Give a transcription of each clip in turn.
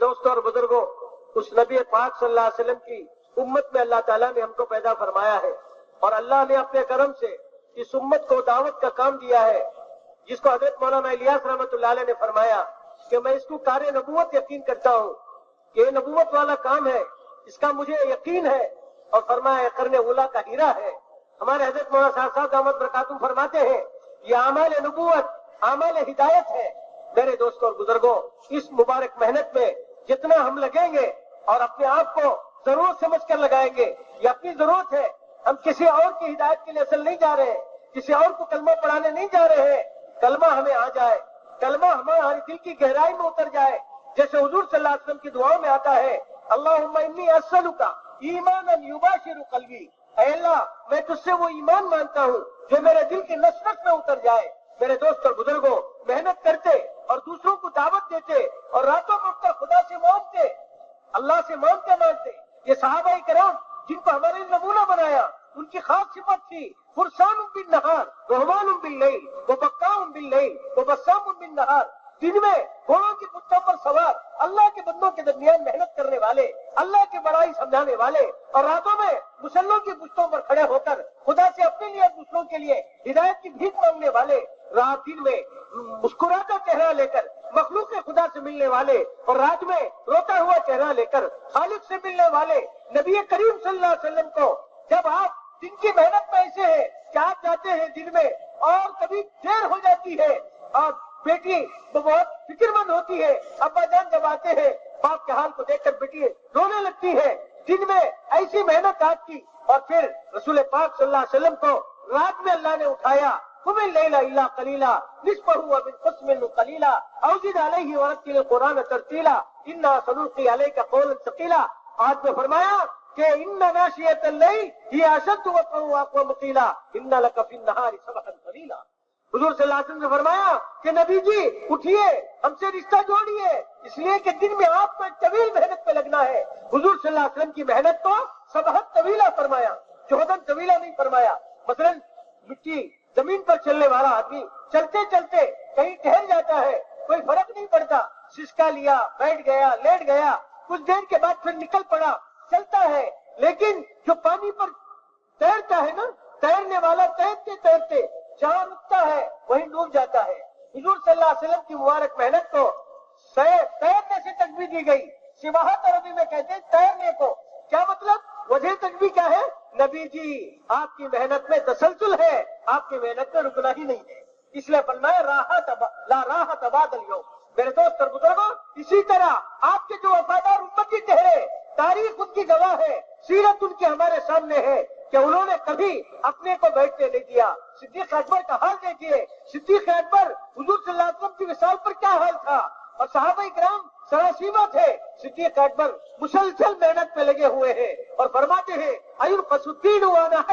دوست اور بزرگوں، اس نبی پاک صلی اللہ علیہ وسلم کی امت میں اللہ تعالیٰ نے ہم کو پیدا فرمایا ہے۔ اور اللہ نے اپنے کرم سے اس امت کو دعوت کا کام دیا ہے، جس کو حضرت مولانا الیاس رحمت اللہ علیہ نے فرمایا کہ میں اس کو کار نبوت یقین کرتا ہوں کہ یہ نبوت والا کام ہے، اس کا مجھے یقین ہے۔ اور فرمایا کرنے اولا کا ہیرا ہے۔ ہمارے حضرت مولانا صاحب صاحب دعوت برکاتم فرماتے ہیں، یہ اعمال نبوت عامل ہدایت ہے۔ میرے دوستوں اور بزرگوں، اس مبارک محنت میں جتنا ہم لگیں گے اور اپنے آپ کو ضرورت سمجھ کر لگائیں گے، یہ اپنی ضرورت ہے۔ ہم کسی اور کی ہدایت کے لیے اصل نہیں جا رہے ہیں کسی اور کو کلمہ پڑھانے نہیں جا رہے۔ ہیں کلمہ ہمیں آ جائے، کلمہ ہمارے دل کی گہرائی میں اتر جائے۔ جیسے حضور صلی اللہ علیہ وسلم کی دعاؤں میں آتا ہے اللہ اصل کا ایمان قلبی۔ اے اللہ، میں تج سے وہ ایمان مانتا ہوں جو میرے دل کی نسرت میں اتر جائے۔ میرے دوست اور بزرگوں، محنت کرتے اور دوسروں کو دعوت دیتے اور راتوں میں اٹھ کر خدا سے مانگتے، اللہ سے مانگتے مانگتے۔ یہ صحابہ کرام جن کو ہمارے نمونہ بنایا، ان کی خاص صفت تھی، فرسان بن نہار، رحمان بن لئی وہ بکا بن لئی وہ بسام بن نہار۔ دن میں گھوڑوں کی پتوں پر سوار، اللہ کے بندوں کے درمیان محنت کرنے والے۔ اللہ کے بڑائی سمجھانے والے اور راتوں میں مسلموں کی پشتوں پر کھڑے ہو کر خدا سے اپنے لیے دوسروں کے لیے ہدایت کی بھیک مانگنے والے رات دن میں مسکرا کا چہرہ لے کر مخلوق خدا سے ملنے والے اور رات میں روتا ہوا چہرہ لے کر خالق سے ملنے والے نبی کریم صلی اللہ علیہ وسلم کو جب آپ دن کی محنت میں ایسے ہیں کہ آپ جاتے ہیں دن میں اور کبھی دیر ہو جاتی ہے اور بیٹی، بہت فکر مند ہوتی ہے۔ ابا جان جب آتے ہیں، باپ کے حال کو دیکھ کر بیٹی رونے لگتی ہے۔ دن میں ایسی محنت آپ کی۔ اور پھر رسول پاک صلی اللہ علیہ وسلم کو رات میں اللہ نے اٹھایا اللہ قول ثقيلا آج میں فرمایا کہ ان ناشیت اللہ یہ اشد وقوا واقوى مقيلا ان لك في النهار سب قليلا حضور صلی اللہ علیہ وسلم نے فرمایا کہ نبی جی اٹھیے، ہم سے رشتہ جوڑیے۔ اس لیے کہ دن میں آپ کو ایک طویل محنت پہ لگنا ہے۔ حضور صلی اللہ علیہ وسلم کی محنت کو سبحت طویلہ فرمایا چودن طویلہ نہیں فرمایا۔ مثلا مٹی، زمین پر چلنے والا آدمی چلتے چلتے کہیں ٹھہر جاتا ہے، کوئی فرق نہیں پڑتا۔ سسکا لیا، بیٹھ گیا، لیٹ گیا۔ کچھ دیر کے بعد پھر نکل پڑا، چلتا ہے۔ لیکن جو پانی پر تیرتا ہے نا، تیرنے والا تیرتے تیرتے جہاں رکتا ہے وہی ڈوب جاتا ہے۔ حضور صلی اللہ علیہ وسلم کی مبارک محنت کو تیرنے سے تجویز دی گئی۔ سواہت عربی میں کہتے ہیں، تیرنے کو۔ کیا مطلب؟ وجہ تجوی کیا ہے؟ نبی جی آپ کی محنت میں تسلسل ہے۔ آپ کی محنت میں رکنا ہی نہیں ہے۔ اس لیے فرمایا، راحت لا راحت تبادل یوم میرے دوست اور بزرگوں، اسی طرح آپ کے جو وفادار امتی چہرے، تاریخ ان کی گواہ ہے، سیرت ان کے ہمارے سامنے ہے۔ کہ انہوں نے کبھی اپنے کو بیٹھنے نہیں دیا۔ صدیق اکبر کا حال دیکھیے۔ صدیق اکبر حضور صلی اللہ علیہ وسلم کی وصال پر کیا حال تھا؟ اور صحابہ اکرام سراسیما تھے۔ صدیق اکبر مسلسل محنت میں لگے ہوئے ہیں اور فرماتے ہیں ایور قصدین ہوا نہ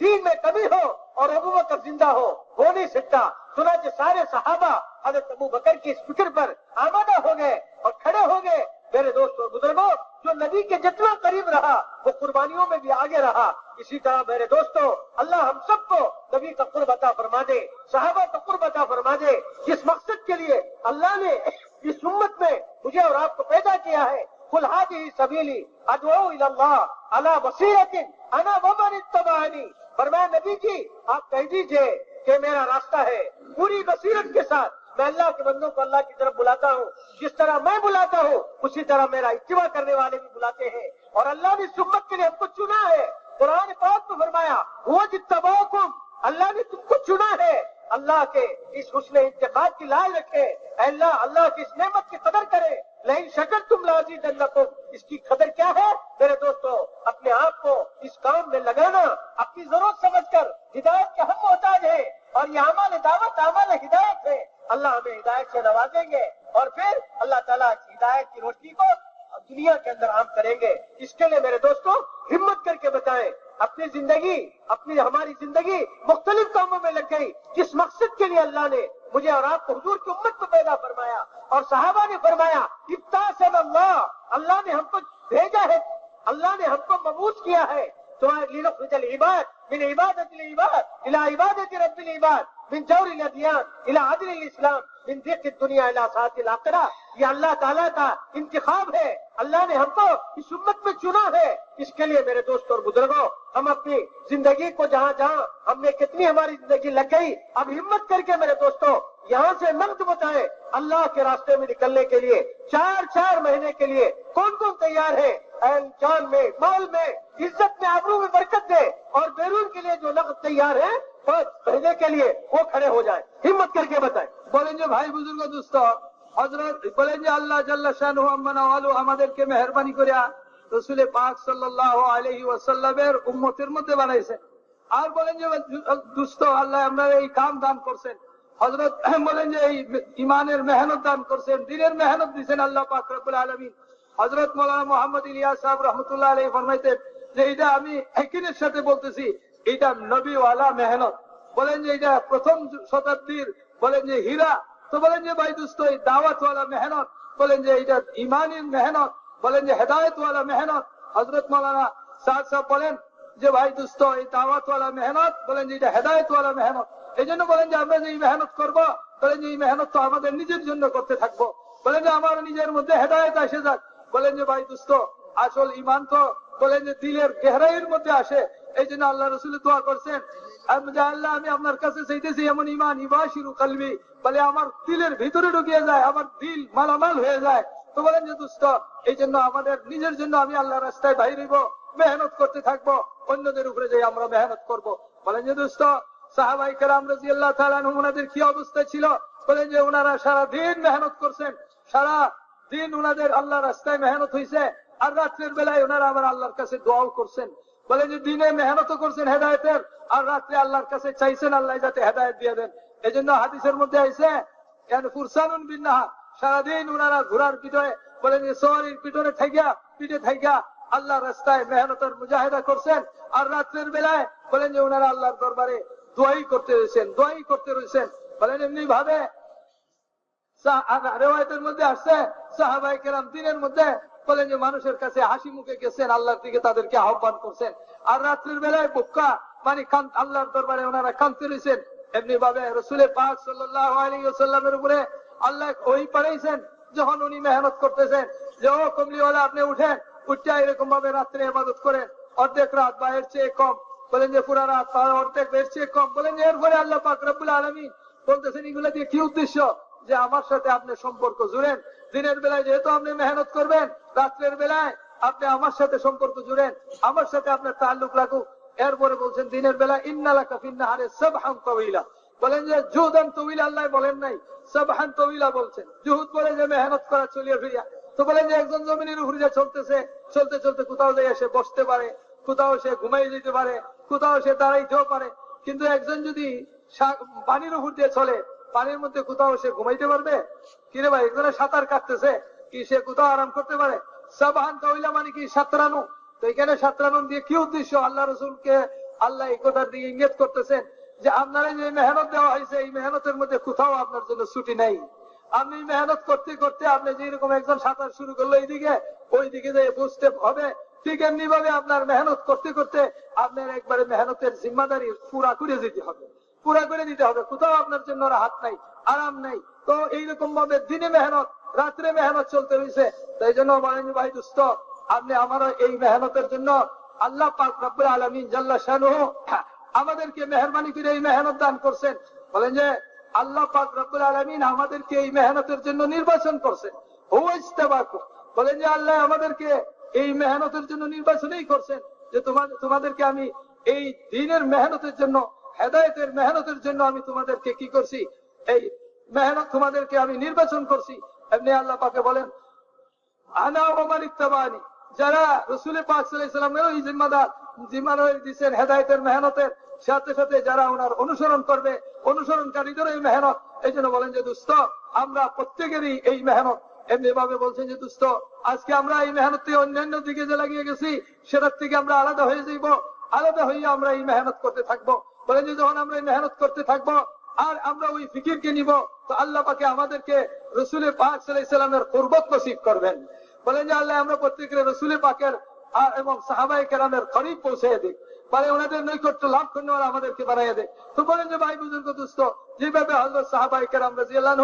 دین میں کبھی ہو اور ابو بکر زندہ ہو۔ ہو نہیں سکتا۔ سنا سارے صحابہ حضرت ابو بکر کی اس فکر پر آمادہ ہو گئے اور کھڑے ہو گئے۔ میرے دوست اور بزرگوں جو نبی کے جتنا قریب رہا، وہ قربانیوں میں بھی آگے رہا۔ اسی طرح میرے دوستو، اللہ ہم سب کو نبی کا قرب عطا فرما دے، صحابہ کا قرب عطا فرما دے۔ جس مقصد کے لیے اللہ نے اس امت میں مجھے اور آپ کو پیدا کیا ہے۔ قل هذه سبيلي ادعو الى الله على بصيرة انا ومن اتبعني فرمایا، نبی جی آپ کہہ دیجیے کہ میرا راستہ ہے پوری بصیرت کے ساتھ۔ میں اللہ کے بندوں کو اللہ کی طرف بلاتا ہوں۔ جس طرح میں بلاتا ہوں، اسی طرح میرا اتباع کرنے والے بھی بلاتے ہیں۔ اور اللہ نے سمت کے لیے ہم کو چنا ہے۔ قرآن پاک میں فرمایا وہ جتباکم اللہ نے تم کو چنا ہے۔ اللہ کے اس حسن انتخاب کی لائے رکھے۔ اے اللہ اللہ کی اس نعمت کی قدر کرے۔ لیکن شکر تم لازی دلکم اس کی قدر کیا ہے؟ میرے دوستو، اپنے آپ کو اس کام میں لگانا، اپنی ضرورت سے سے نوازیں گے اور پھر اللہ تعالیٰ کی ہدایت کی روشنی کو دنیا کے اندر عام کریں گے۔ اس کے لیے میرے دوستوں ہمت کر کے بتائیں، اپنی زندگی، اپنی ہماری زندگی مختلف کاموں میں لگ گئی۔ جس مقصد کے لیے اللہ نے مجھے اور آپ کو حضور کی امت کو پیدا فرمایا اور صحابہ نے فرمایا اللہ اللہ نے ہم کو بھیجا ہے، اللہ نے ہم کو مبوس کیا ہے۔ تو العباد من عبادت العباد الى عبادت رب العباد من جور الادیان الى عدل الاسلام۔ انفق دنیا سات الاخرہ، یہ اللہ تعالیٰ کا انتخاب ہے۔ اللہ نے ہم کو اس امت میں چنا ہے۔ اس کے لیے میرے دوست اور بزرگوں، ہم اپنی زندگی کو جہاں جہاں ہم نے کتنی ہماری زندگی لگ گئی اب ہمت کر کے میرے دوستوں، یہاں سے نقد بتائیں اللہ کے راستے میں نکلنے کے لیے، چار چار مہینے کے لیے کون کون تیار ہے؟ جان میں، مال میں، عزت میں، آبرو میں برکت دے اور بیرون کے لیے جو نقد تیار ہے पाँच महीने के लिए वो खड़े हो जाए हिम्मत करके बताए বলেন যে ভাই বুজুর্গ দুস্থ হজরত বলেন যে আল্লাহ জাল্লা শাহু আম্মানাওয়ালু আমাদেরকে মেহরবানি করিয়া রসুলে পাক সাল্লাহ আলহি ওয়াসাল্লামের উম্মতের মধ্যে বানাইছেন আর বলেন যে দুস্থ আল্লাহ আমরা এই কাম দান করছেন হজরত বলেন যে এই ইমানের মেহনত দান করছেন দিনের মেহনত দিচ্ছেন আল্লাহ পাক রব্বুল আলমিন হজরত মৌলানা মোহাম্মদ ইলিয়াস সাহেব রহমতুল্লাহ আলহী ফরমাইতেন যে এটা আমি একিনের সাথে বলতেছি এটা নবীওয়ালা মেহনত বলেন যে এটা প্রথম শতাব্দীর বলেন যে হীরা তো বলেন যে ভাই দুস্থ এই দাওয়াতওয়ালা মেহনত বলেন যে এটা ইমানের মেহনত বলেন যে হেদায়তওয়ালা মেহনত হজরত মৌলানা সাদ সাহেব বলেন যে ভাই দুস্থ এই দাওয়াতওয়ালা মেহনত বলেন যে এটা হেদায়তওয়ালা মেহনত এই জন্য বলেন যে আমরা যে এই মেহনত করব বলেন যে এই মেহনত তো আমাদের নিজের জন্য করতে থাকব বলেন যে আমার নিজের মধ্যে হেদায়ত আসে যাক বলেন যে ভাই দুস্থ আসল ইমান তো বলেন যে দিলের গেহরাইয়ের মধ্যে আসে এই জন্য আল্লাহ রসুল দোয়া করছেন আল্লাহ আমি আপনার কাছে চাইতেছি এমন ইমান ইবাসিরু কালবি, বলে আমার দিলের ভিতরে ঢুকিয়ে যায়, আমার দিল মালামাল হয়ে যায়। তো বলেন যে দুস্থ এই জন্য আমাদের, নিজের জন্য আমি আল্লাহ রাস্তায় বাইরিব মেহনত করতে থাকব, অন্যদের উপরে যে আমরা মেহনত করব। বলেন যে দুস্থ সাহাবাই কালাম রাজি আল্লাহ ওনাদের কি অবস্থা ছিল? বলেন যে ওনারা সারা দিন মেহনত করছেন, সারা দিন ওনাদের আল্লাহ রাস্তায় মেহনত হয়েছে আর রাত্রের বেলায় ওনারা আমার আল্লাহর কাছে দোয়াও করছেন। বলে যে দিনে মেহনত করছেন হেদায়তের, আর রাত্রে আল্লাহর কাছে চাইছেন আল্লাহ যাতে হেদায়ত দিয়ে দেন। এই জন্য হাদিসের মধ্যে আইসে ফুরসানুন সারাদিন ঘোড়ার পিঠে যে পিঠনে থাইগা পিঠে থাইগা আল্লাহ রাস্তায় মেহনতের মুজাহিদা করছেন, আর রাত্রের বেলায় বলেন যে ওনারা আল্লাহর দরবারে দোয়াই করতে রয়েছেন, দোয়াই করতে রয়েছেন। বলেন এমনি ভাবে রেওয়ায়তের মধ্যে আসছে সাহাবাই দিনের মধ্যে বলেন যে মানুষের কাছে হাসি মুখে গেছেন, আল্লাহর দিকে তাদেরকে আহ্বান করছেন। আর রাত্রির বেলায় বুক্কা মানে আল্লাহর দরবারে ওনারা কাঁদতে রয়েছেন এমনি ভাবে রসুলে পাক সাল্লামের উপরে আল্লাহ ওই পাঠাইছেন, যখন উনি মেহনত করতেছেন যে, ও কমলিওয়ালা, আপনি উঠেন। উঠটা এরকম ভাবে রাত্রে ইবাদত করেন। অর্ধেক রাত বা এর চেয়ে কম। বলেন যে, পুরা রাত অর্ধেক এর চেয়ে কম। বলেন যে, এরপরে আল্লাহ পাক রব্বুল আলমী বলতেছেন, এগুলো দিয়ে কি উদ্দেশ্য? যে, আমার সাথে আপনি সম্পর্ক জুড়েন। দিনের বেলায় যেহেতু আপনি মেহনত করবেন রাত্রের বেলায় আপনি আমার সাথে সম্পর্ক জুড়েন, আমার সাথে আপনার তাল্লুক রাখুক। এরপরে বলছেন, দিনের বেলা ইন্নালা কাফিন্না হারে সব হাম তবিলা বলেন যে, জুহুদান তবিলা আল্লাহ বলেন নাই সব হান তবিলা বলছেন। জুহুদ বলে যে, মেহনত করা, চলিয়ে ফিরিয়া। তো বলেন যে, একজন জমিনের উপরে যে চলতেছে, চলতে চলতে কোথাও যাই এসে বসতে পারে, কোথাও সে ঘুমাই যেতে পারে, কোথাও সে দাঁড়াইতেও পারে। কিন্তু একজন যদি পানির উপর দিয়ে চলে, পানির মধ্যে কোথাও সে ঘুমাইতে পারবে? কিরে ভাই একজনে সাঁতার কাটতেছে, কি সে কোথাও আরাম করতে পারে? মানে কি তো এখানে দিয়ে কি উদ্দেশ্য? আল্লাহ রসুলকে আল্লাহ এই করতেছেন যে আপনারা যে মেহনত দেওয়া হয়েছে, এই মেহনতের মধ্যে কোথাও আপনার জন্য ছুটি নাই। আপনি মেহনত করতে করতে আপনি একজন সাঁতার শুরু করল এইদিকে ওই দিকে যে বুঝতে হবে, ঠিক এমনি ভাবে আপনার মেহনত করতে করতে আপনার একবারে মেহনতের জিম্মাদারি পুরা করে যেতে হবে। পুরা করে দিতে হবে। কোথাও আপনার জন্য হাত নাই, আরাম নাই। তো এইরকম ভাবে দিনে মেহনত, রাত্রে মেহনত চলতে রয়েছে তাই জন্য বলেন ভাই দুস্থ, আপনি আমার এই মেহনতের জন্য আল্লাহ পাক রব্বুল আলমিন জাল্লা শানু আমাদেরকে মেহরবানি করে এই মেহনত দান করছেন। বলেন যে, আল্লাহ পাক রব্বুল আলমিন আমাদেরকে এই মেহনতের জন্য নির্বাচন করছেন। বলেন যে, আল্লাহ আমাদেরকে এই মেহনতের জন্য নির্বাচনই করছেন যে তোমাদের তোমাদেরকে আমি এই দিনের মেহনতের জন্য, হেদায়তের মেহনতের জন্য আমি তোমাদেরকে কি করছি? এই মেহনত তোমাদেরকে আমি নির্বাচন করছি। এমনি আল্লাহ পাকে বলেন যারা রসুলের পাক সাল্লামের ওই জিম্মাদার জিম্মাদার দিচ্ছেন হেদায়তের মেহনতের সাথে সাথে যারা ওনার অনুসরণ করবে, অনুসরণকারীদের এই মেহনত। এই জন্য বলেন যে, দুস্থ, আমরা প্রত্যেকেরই এই মেহনত। এমনি ভাবে বলছেন যে, দুস্থ, আজকে আমরা এই মেহনত থেকে অন্যান্য দিকে যে লাগিয়ে গেছি, সেটার থেকে আমরা আলাদা হয়ে যাইব। আলাদা হয়ে আমরা এই মেহনত করতে থাকব। বলেন যে, যখন আমরা এই মেহনত করতে থাকব আর আমরা ওই ফিকিরকে নিব, তো আল্লাহ পাকে আমাদেরকে রসুলের পাক সাল্লামের কুরবত নসিব করবেন। বলেন যে আল্লাহ, আমরা প্রত্যেকের রসুলের পাকের এবং সাহাবাই কেরামের খরিফ পৌঁছে দিক মানে ওনাদের নৈকট্য লাভ করলে আমাদেরকে বানাইয়া দেয় তো বলেন যে, ভাই বুজুর্গ, দুস্থ, যেভাবে হজরত সাহাবাই কেরাম রাজি আল্লাহ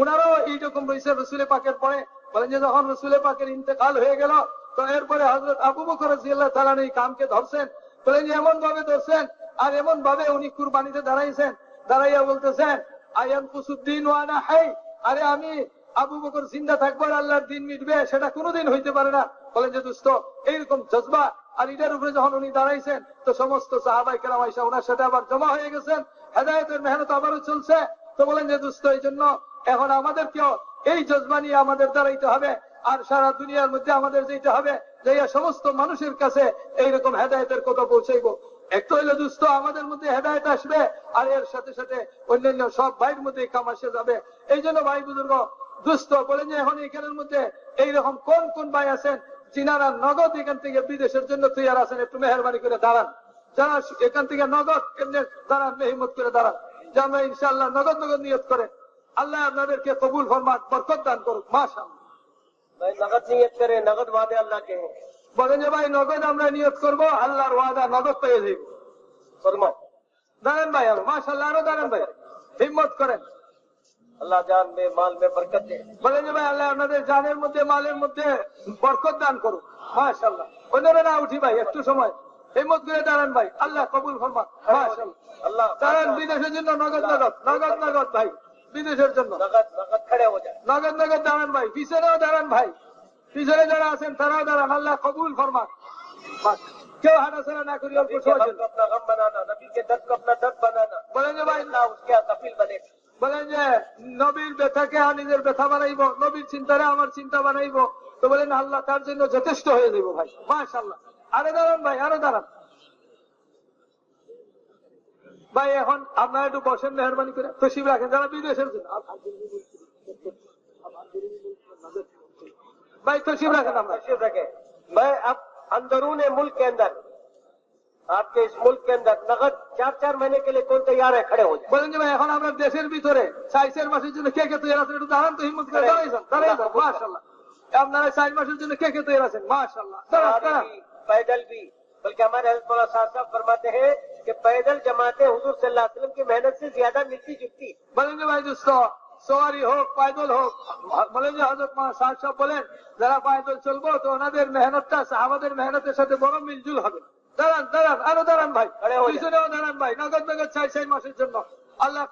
ওনারাও এইরকম রয়েছে রসুলে পাকের পরে। বলেন যে, যখন রসুলে পাকের ইন্তেকাল হয়ে গেল, তো এরপরে হজরত আবু বকর রাদিয়াল্লাহু তাআলা এই কামকে ধরছেন। বলেন যে এমন ভাবে ধরছেন আর এমন ভাবে উনি কুরবানিতে দাঁড়াইছেন। দাঁড়াইয়া বলতেছেন আয়ান কুসুদ্দিন ওয়ানা হাই, আরে আমি আবু বকর জিন্দা থাকব আর আল্লাহর দিন মিটবে, সেটা কোনোদিন হইতে পারে না। বলেন যে দুস্থ এইরকম জজবা আর এটার উপরে যখন উনি দাঁড়াইছেন, তো সমস্ত সাহাবাই কেরাম আইসা ওনার সাথে আবার জমা হয়ে গেছেন, হেদায়তের মেহনত আবারও চলছে। তো বলেন যে দুস্থ এই জন্য এখন আমাদেরকেও এই জজবা নিয়ে আমাদের দাঁড়াইতে হবে আর সারা দুনিয়ার মধ্যে আমাদের যেতে হবে যে সমস্ত মানুষের কাছে এইরকম হেদায়তের কথা পৌঁছাইব। একটু হইলে দুস্থ আমাদের মধ্যে হেদায়ত আসবে আর এর সাথে সাথে অন্যান্য সব ভাইয়ের মধ্যে কাম আসে যাবে। এই জন্য ভাই বুজুর্গ দুস্থ বলেন যে এখন এখানের মধ্যে এইরকম কোন কোন ভাই আছেন চিনারা নগদ এখান থেকে বিদেশের জন্য তৈরি আছেন একটু মেহরবানি করে দাঁড়ান। যারা এখান থেকে নগদ কেমনে দাঁড়ান মেহমত করে দাঁড়ান যে আমরা ইনশাল্লাহ নগদ নগদ নিয়োগ করে আল্লাহ আপনাদেরকে কবুল ফরমাত বরকত দান করুক মাসা হিম্মত করেন। আল্লাহ জান মে মাল মে বরকত দে। বলেন যে ভাই আল্লাহ আপনাদের জানের মধ্যে মালের মধ্যে বরকত দান করুন মাশাআল্লাহ। অন্যরা না উঠি ভাই একটু সময়। হিম্মত করে দাঁড়ান ভাই। আল্লাহ কবুল ফরমান। মাশাআল্লাহ। আল্লাহ দাঁড়ান বিদেশের জন্য নগদ নগদ নগদ নগদ ভাই বিদেশের জন্য। নগদ নগদ খড়ে হয়ে যায়। নগদ নগদ দাঁড়ান ভাই পিছনেও দাঁড়ান ভাই। পিছনে যারা আছেন তারাও দাঁড়ান। আল্লাহ কবুল ফরমান। কেউ হাঁটাচলা না করি অল্প সময় বানানা যে ভাই না উসকে নফিল বনে বলেন যে, নবীর ব্যথাকে হানিদের ব্যথা বানাইব নবীর চিন্তারে আমার চিন্তা বানাইব তো বলেন আল্লাহ তার জন্য যথেষ্ট হয়ে যাইব ভাই মাশাল্লাহ আরে দাঁড়ান ভাই, আরও দাঁড়ান। ভাই, এখন আপনারা একটু বসেন মেহরবানি করে খুশি রাখেন, যারা বিদেশের জন্য ভাই খুশি রাখেন আমরা ভাই আন্দরুন মূল কে آپ کے اس ملک کے اندر نقد چار چار مہینے کے لیے کون تیار ہے بولنگ ماشاء سن ماشاء اللہ پیدل بھی۔ بلکہ ہمارے حضرت مولا صاحب صاحب فرماتے ہیں کہ پیدل جماعتیں حضور صلی اللہ علیہ وسلم کی محنت سے زیادہ ملتی جگتی بولنگ سو سواری ہو پیدل ہو بولنگ بولے ذرا پیدل تو انہ دیر محنت تا صحابہ دیر محنت بولو مل جل حضرت۔ দাঁড়ান দাঁড়ান আরও দাঁড়ান ভাই। পিছনেও দাঁড়ান ভাই। নগদ নগদ চাই চাই মাসের জন্য। আল্লাহ